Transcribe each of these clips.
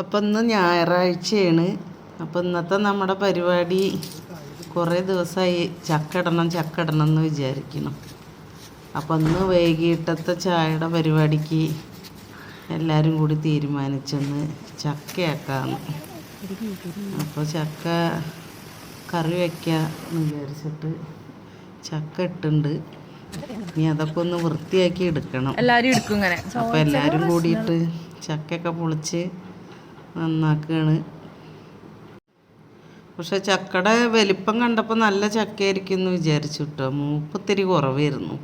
അപ്പം ഇന്ന് ഞായറാഴ്ചയാണ്. അപ്പം ഇന്നത്തെ നമ്മുടെ പരിപാടി കുറേ ദിവസമായി ചക്ക ഇടണം ചക്ക ഇടണം എന്ന് വിചാരിക്കണം അപ്പം ഇന്ന് വൈകിട്ടത്തെ ചായയുടെ പരിപാടിക്ക് എല്ലാവരും കൂടി തീരുമാനിച്ചെന്ന് ചക്കയാക്കാന്ന്. അപ്പോൾ ചക്ക കറി വയ്ക്കാന്ന് വിചാരിച്ചിട്ട് ചക്ക ഇട്ടുണ്ട് ഇനി അതൊക്കെ ഒന്ന് വൃത്തിയാക്കി എടുക്കണം. എല്ലാരും എടുക്കും ഇങ്ങനെ. അപ്പോൾ എല്ലാവരും കൂടിയിട്ട് ചക്കയൊക്കെ പൊളിച്ച് നന്നാക്കുകയാണ് പക്ഷെ ചക്കയുടെ വലിപ്പം കണ്ടപ്പോൾ നല്ല ചക്കയായിരിക്കും എന്ന് വിചാരിച്ചു കേട്ടോ മൂപ്പത്തിരി കുറവായിരുന്നു.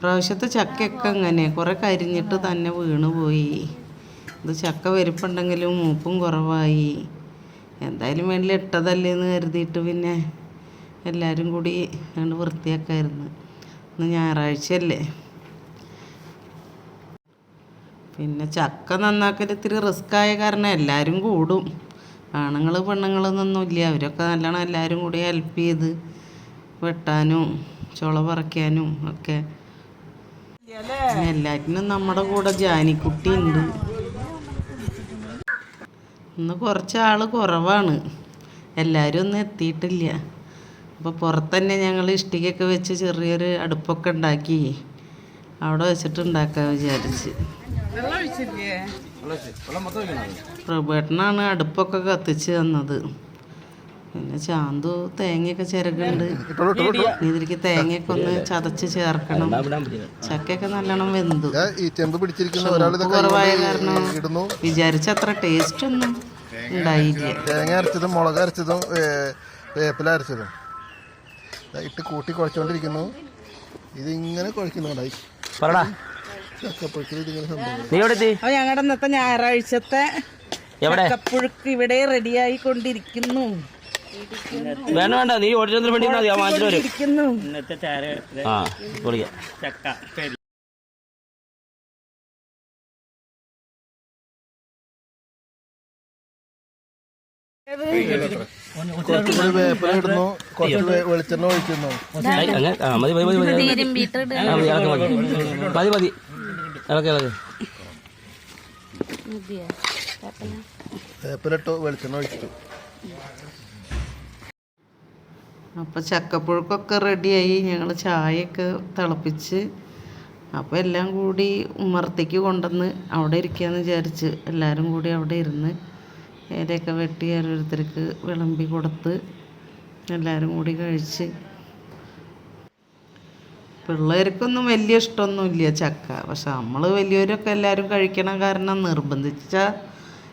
പ്രാവശ്യത്തെ ചക്കയൊക്കെ അങ്ങനെ കുറേ കരിഞ്ഞിട്ട് തന്നെ വീണ് പോയി. ഇത് ചക്ക വലിപ്പുണ്ടെങ്കിലും മൂപ്പും കുറവായി. എന്തായാലും വേണ്ടി ഇട്ടതല്ലേ എന്ന് കരുതിയിട്ട് പിന്നെ എല്ലാവരും കൂടി വൃത്തിയാക്കായിരുന്നു. ഇന്ന് ഞായറാഴ്ചയല്ലേ? പിന്നെ ചക്ക നന്നാക്കൽ ഇത്തിരി റിസ്ക് ആയ കാരണം എല്ലാവരും കൂടും. ആണുങ്ങൾ പെണ്ണുങ്ങളെന്നൊന്നുമില്ല അവരൊക്കെ നല്ലോണം എല്ലാവരും കൂടി ഹെൽപ്പ് ചെയ്ത് വെട്ടാനും ചുള പറിക്കാനും ഒക്കെ. എല്ലാറ്റിനും നമ്മുടെ കൂടെ ജാനിക്കുട്ടി ഉണ്ട്. ഇന്ന് കുറച്ച് ആൾ കുറവാണ്. എല്ലാവരും ഒന്നും എത്തിയിട്ടില്ല. അപ്പോൾ പുറത്തന്നെ ഞങ്ങൾ ഇഷ്ടികയൊക്കെ വെച്ച് ചെറിയൊരു അടുപ്പൊക്കെ ഉണ്ടാക്കി. അവിടെ വെച്ചിട്ട് ഉണ്ടാക്കാൻ വിചാരിച്ച് പ്രഭേട്ടനാണ് അടുപ്പൊക്കെ കത്തിച്ച് തന്നത്. പിന്നെ ചാന്തു തേങ്ങയൊക്കെ ചിരകുണ്ട്. ഇതിലേക്ക് തേങ്ങയൊക്കെ ഒന്ന് ചതച്ച് ചേർക്കണം. ചക്കയൊക്കെ നല്ലോണം വെന്തു. കുറവായ കാരണം വിചാരിച്ച അത്ര ടേസ്റ്റ് ഒന്നും ഉണ്ടായില്ല തേങ്ങ അരച്ചതും മുളക് അരച്ചതും വേപ്പില അരച്ചതും. ഇട്ട് കൂട്ടി കുഴച്ചോണ്ടിരിക്കുന്നു ഇതിങ്ങനെ കുഴക്കുന്നുണ്ടായി. പറടാ. നീ എവിടെ എത്തി? അപ്പൊ ഞങ്ങളുടെ ഇന്നത്തെ ഞായറാഴ്ചത്തെ എവിടെ? ചക്കപ്പുഴുക്ക് ഇവിടെ റെഡിയായി കൊണ്ടിരിക്കുന്നു വേണ്ട വേണ്ട. നീ ഓടിച്ചു വേണ്ടി മതി. ഞാൻ വാങ്ങിച്ചിട്ട് വരും. ഇരിക്കുന്നു. ആ പൊളിക്കാം കുറച്ചുകൂടി വേപ്പില ഇടുന്നു കുറച്ച് വെളിച്ചെണ്ണ ഒഴിക്കുന്നു ചക്കപ്പുഴുക്കൊക്കെ റെഡിയായി. ഞങ്ങൾ ചായയൊക്കെ തിളപ്പിച്ച് അപ്പോൾ എല്ലാം കൂടി ഉമ്മറത്തേക്ക് കൊണ്ടുവന്ന് അവിടെ ഇരിക്കാമെന്ന് വിചാരിച്ച് എല്ലാവരും കൂടി അവിടെ ഇരുന്ന് ഇലയൊക്കെ വെട്ടി ഓരോരുത്തർക്ക് വിളമ്പി കൊടുത്ത് എല്ലാവരും കൂടി കഴിച്ച്. പിള്ളേർക്കൊന്നും വലിയ ഇഷ്ടമൊന്നുമില്ല ചക്ക. പക്ഷെ നമ്മൾ വലിയവരൊക്കെ എല്ലാവരും കഴിക്കണം കാരണം നിർബന്ധിച്ചാൽ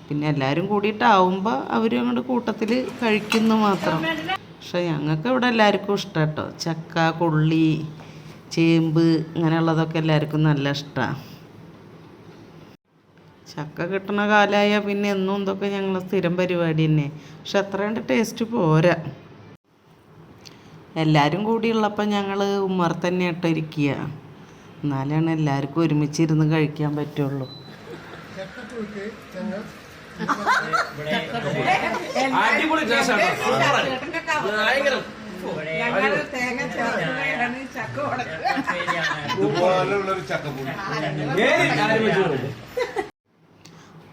പിന്നെ എല്ലാവരും കൂടിയിട്ടാവുമ്പോൾ അവരും അങ്ങോട്ട് കൂട്ടത്തിൽ കഴിക്കുന്നു മാത്രം. പക്ഷെ ഞങ്ങൾക്ക് ഇവിടെ എല്ലാവർക്കും ഇഷ്ടം കേട്ടോ ചക്ക കൊള്ളി ചേമ്പ് ഇങ്ങനെയുള്ളതൊക്കെ എല്ലാവർക്കും നല്ല ഇഷ്ടമാണ് ചക്ക കിട്ടണ കാലമായ പിന്നെ എന്നും ഇതൊക്കെ ഞങ്ങൾ സ്ഥിരം പരിപാടി തന്നെ. പക്ഷെ അത്രേണ്ട ടേസ്റ്റ് പോരാ. എല്ലാവരും കൂടിയുള്ളപ്പോൾ ഞങ്ങൾ ഉമ്മർ തന്നെ ഇട്ടിരിക്കുക എന്നാലാണ് എല്ലാവർക്കും ഒരുമിച്ചിരുന്ന് കഴിക്കാൻ പറ്റുള്ളൂ.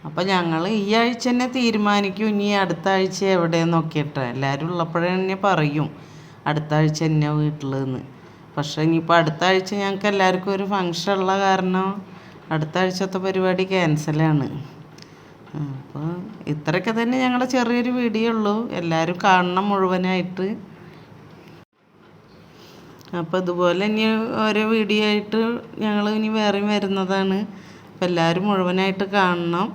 അപ്പം ഞങ്ങൾ ഈ ആഴ്ച തന്നെ തീരുമാനിക്കും. ഇനി അടുത്ത ആഴ്ച എവിടെയെന്ന് നോക്കിയിട്ട്. എല്ലാവരും ഉള്ളപ്പോഴേ തന്നെ പറയും. അടുത്ത ആഴ്ച തന്നെ വീട്ടിൽ നിന്ന് പക്ഷേ ഇനിയിപ്പോൾ അടുത്ത ആഴ്ച ഞങ്ങൾക്ക് എല്ലാവർക്കും ഒരു ഫങ്ഷൻ ഉള്ള കാരണം അടുത്ത ആഴ്ചത്തെ പരിപാടി ക്യാൻസലാണ് അപ്പോൾ ഇത്രയൊക്കെ തന്നെ ഞങ്ങളുടെ ചെറിയൊരു വീഡിയോ ഉള്ളൂ. എല്ലാവരും കാണണം മുഴുവനായിട്ട്. അപ്പോൾ ഇതുപോലെ ഇനി ഓരോ വീഡിയോ ആയിട്ട് ഞങ്ങൾ ഇനി വേറെയും വരുന്നതാണ്. അപ്പോൾ എല്ലാവരും മുഴുവനായിട്ട് കാണണം.